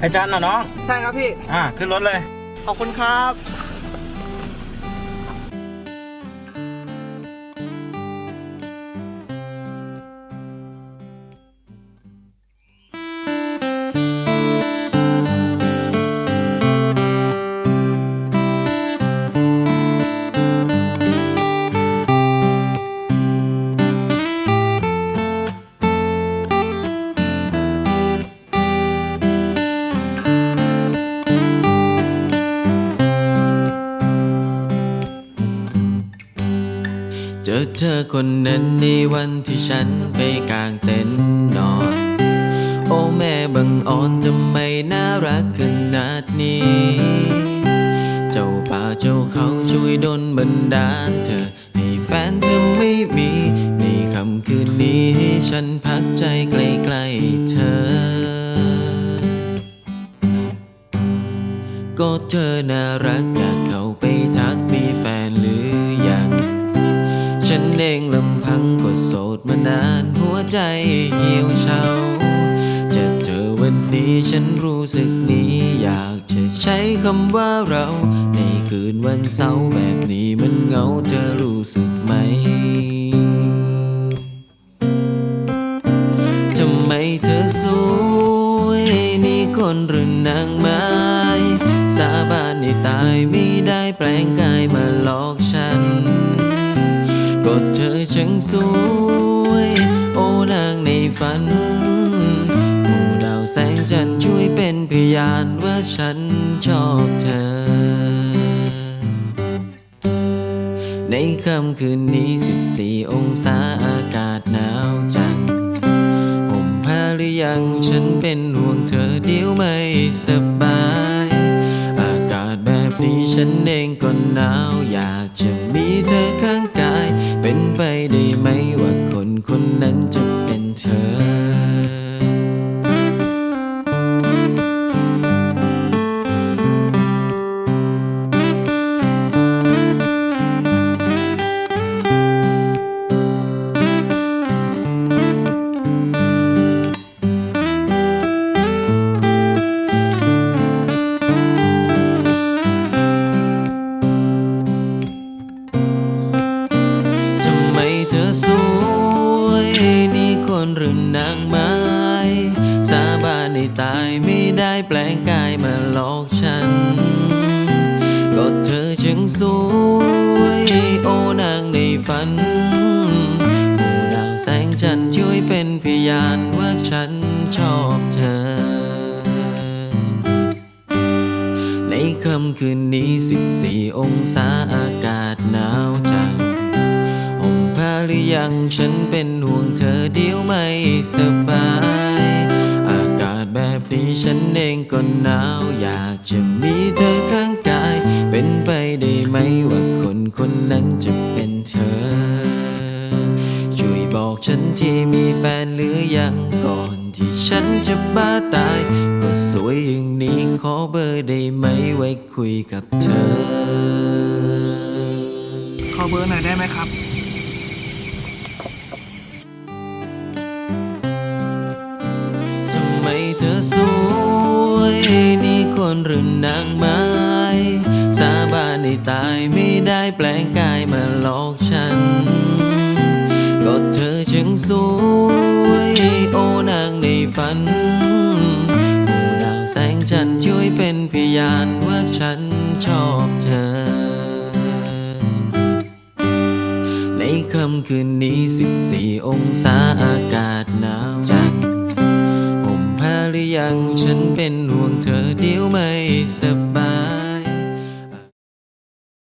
ไอจันน่ะน้อง ใช่ครับพี่ อ่า ขึ้นรถเลย ขอบคุณครับ เจอเธอคนนั้นในวันที่ฉันไปกลางเต็นท์นอน โอ้แม่บังอ่อนทำไมน่ารักขนาดนี้ เจ้าป่าเจ้าเขาช่วยดลบันดาลเธอ ให้แฟนเธอไม่มี ในค่ำคืนนี้ฉันพักใจใกล้ๆเธอก็เธอน่ารักอยากเข้าไป งลำพังก็โสดมานานหัวใจเหี่ยวเฉาจะเธอวันนี้ฉันรู้สึกนี้ อยากจะใช้คำว่าเรา ในคืนวันเสาร์แบบนี้มันเหงาเธอรู้สึกไหมทำไมเธอสวยนี่คนหรือนางไม้สาบานให้ตายไม่ได้แปลงกายมาหลอกฉัน ก็เธอช่างสวย โอนางในฝันหมู่ดาวแสงจันทร์ช่วยเป็นพยานว่าฉันชอบเธอ ในค่ำคืนนี้ 14 องศาอากาศหนาวจังผมผ้าหรือยังฉันเป็นห่วงเธอเดี๋ยวไม่สบายอากาศแบบนี้ฉันเองก็หนาวอยากจะมีเธอข้าง ไปได้ไหมว่าคนคนนั้นจะเป็นเธอ หรือนางไม้ สาบานให้ตายไม่ได้แปลงกายมาหลอกฉัน ก็เธอช่างสวย โอ้นางในฝันหมู่ดาวแสงจันทร์ช่วยเป็นพยานว่าฉันชอบเธอ ในค่ำคืนนี้ 14 องศาอากาศหนาว ยังฉันเป็นห่วงเธอเดี๋ยวไม่สบาย อากาศแบบนี้ฉันเองก็หนาว อยากจะมีเธอข้างกาย เป็นไปได้ไหมว่าคนคนนั้นจะเป็นเธอ ช่วยบอกฉันที่มีแฟนหรือยังก่อนที่ฉันจะบ้าตาย ก็สวยอย่างนี้ขอเบอร์ได้ไหมไว้คุยกับเธอ ขอเบอร์หน่อยได้ไหมครับ หรือนางไม้ สาบานให้ตายไม่ได้แปลงกายมาหลอกฉัน ก็เธอช่างสวย โอนางในฝันหมู่ดาวแสงจันทร์ช่วยเป็นพยานว่าฉันชอบเธอ ในค่ำคืนนี้ 14 องศาอากาศ ห่ม